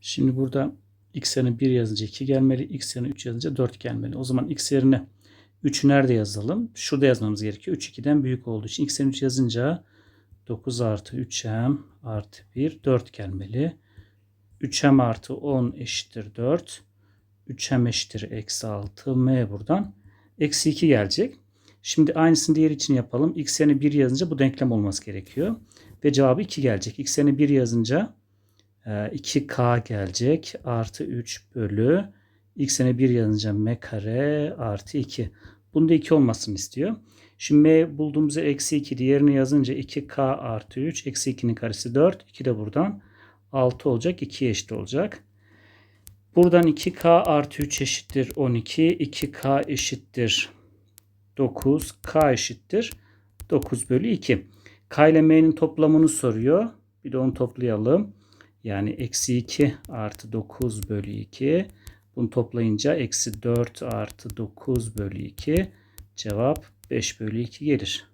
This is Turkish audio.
Şimdi burada x yerine 1 yazınca 2 gelmeli. x yerine 3 yazınca 4 gelmeli. O zaman x yerine 3'ü nerede yazalım? Şurada yazmamız gerekiyor. 3 2'den büyük olduğu için x yerine 3 yazınca 9 artı 3m artı 1 4 gelmeli. 3m artı 10 eşittir 4. 3m eşittir eksi 6. m buradan eksi 2 gelecek. Şimdi aynısını diğer için yapalım. x yerine 1 yazınca bu denklem olması gerekiyor. Ve cevabı 2 gelecek. x yerine 1 yazınca 2k gelecek. Artı 3 bölü x yerine 1 yazınca m kare artı 2. Bunda 2 olmasını istiyor. Şimdi m bulduğumuzda eksi 2 diğerini yazınca 2k artı 3. Eksi 2'nin karesi 4. 2 de buradan 6 olacak. 2 eşit olacak. Buradan 2k artı 3 eşittir 12. 2k eşittir 9. K eşittir 9 bölü 2. K ile M'nin toplamını soruyor. Bir de onu toplayalım. Yani eksi 2 artı 9 bölü 2. Bunu toplayınca eksi 4 artı 9 bölü 2. Cevap 5 bölü 2 gelir.